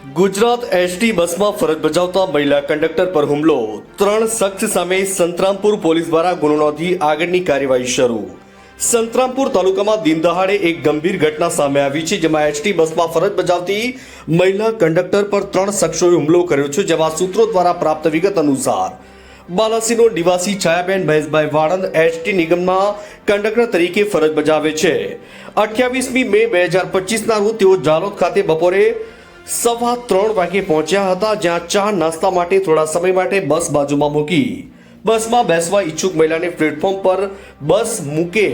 Gujarat ST બસમાં ફરજ બજાવતા મહિલા કંડક્ટર પર હુમલો. ત્રણ શખ્સ સામે સંતરામપુર પોલીસ દ્વારા ગુનો નોંધી આગળની કાર્યવાહી શરૂ. સંતરામપુર તાલુકામાં દિનદહાડે એક ગંભીર ઘટના સામે આવી છે, જેમાં એસટી બસમાં ફરજ બજાવતી મહિલા કંડક્ટર પર ત્રણ શખ્સોએ હુમલો કર્યો છે, જેમાં સૂત્રો દ્વારા પ્રાપ્ત વિગત અનુસાર. બાલાસીનો નિવાસી છાયાબેન મહેશભાઈ વાળંદ એસટી નિગમમાં કંડક્ટર તરીકે ફરજ બજાવે છે. અઠ્યાવીસમી મે બે હજાર પચીસના રોજ તેઓ જાલોદ ખાતે બપોરે સવા ત્રણ વાગે પહોંચ્યા હતા જ્યાં ચા નાસ્તા માટે થોડા સમય માટે બસ બાજુમાં મૂકી. બસમાં બેસવા ઈચ્છુક મહિલાને પ્લેટફોર્મ પર બસ મૂકે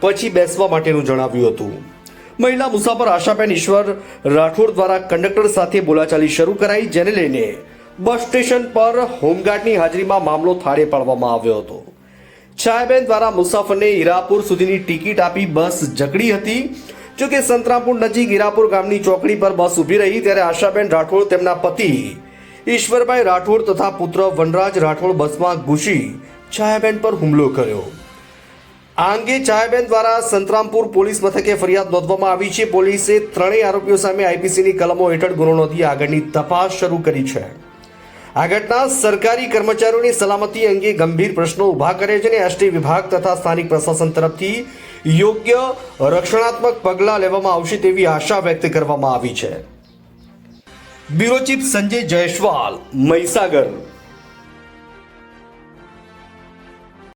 પછી બેસવા માટેનું જણાવ્યું હતું. મહિલા મુસાફર આશાબેન ઈશ્વર રાઠોડ દ્વારા કંડક્ટર સાથે બોલાચાલી શરૂ કરાઈ, જેને લઈને બસ સ્ટેશન પર હોમગાર્ડની હાજરીમાં મામલો થાળે પાડવામાં આવ્યો હતો. છાયાબેન દ્વારા મુસાફરને હીરાપુર સુધીની ટિકિટ આપી બસ જકડી હતી. જોકે સંતરામપુર નજીક હીરાપુર ગામની ચોકડી પર બસ ઊભી રહી ત્યારે આશાબેન રાઠોડ તેમના પતિ ઈશ્વરભાઈ રાઠોડ તથા પુત્ર વનરાજ રાઠોડ બસમાં ઘૂસી છાયાબેન પર હુમલો કર્યો. આ અંગે છાયાબેન દ્વારા સંતરામપુર પોલીસ મથકે ફરિયાદ નોંધવામાં આવી છે. પોલીસે ત્રણેય આરોપીઓ સામે આઈપીસીની કલમો હેઠળ ગુનો નોંધી આગળની તપાસ શરૂ કરી છે. આ ઘટના સરકારી કર્મચારીઓની સલામતી અંગે ગંભીર પ્રશ્નો ઊભા કરે છે અને એસટી વિભાગ તથા સ્થાનિક પ્રશાસન તરફથી યોગ્ય રક્ષણાત્મક પગલાં લેવામાં આવશે તેવી આશા વ્યક્ત કરવામાં આવી છે. Bureau chief Sanjay Jaiswal, Mahisagar.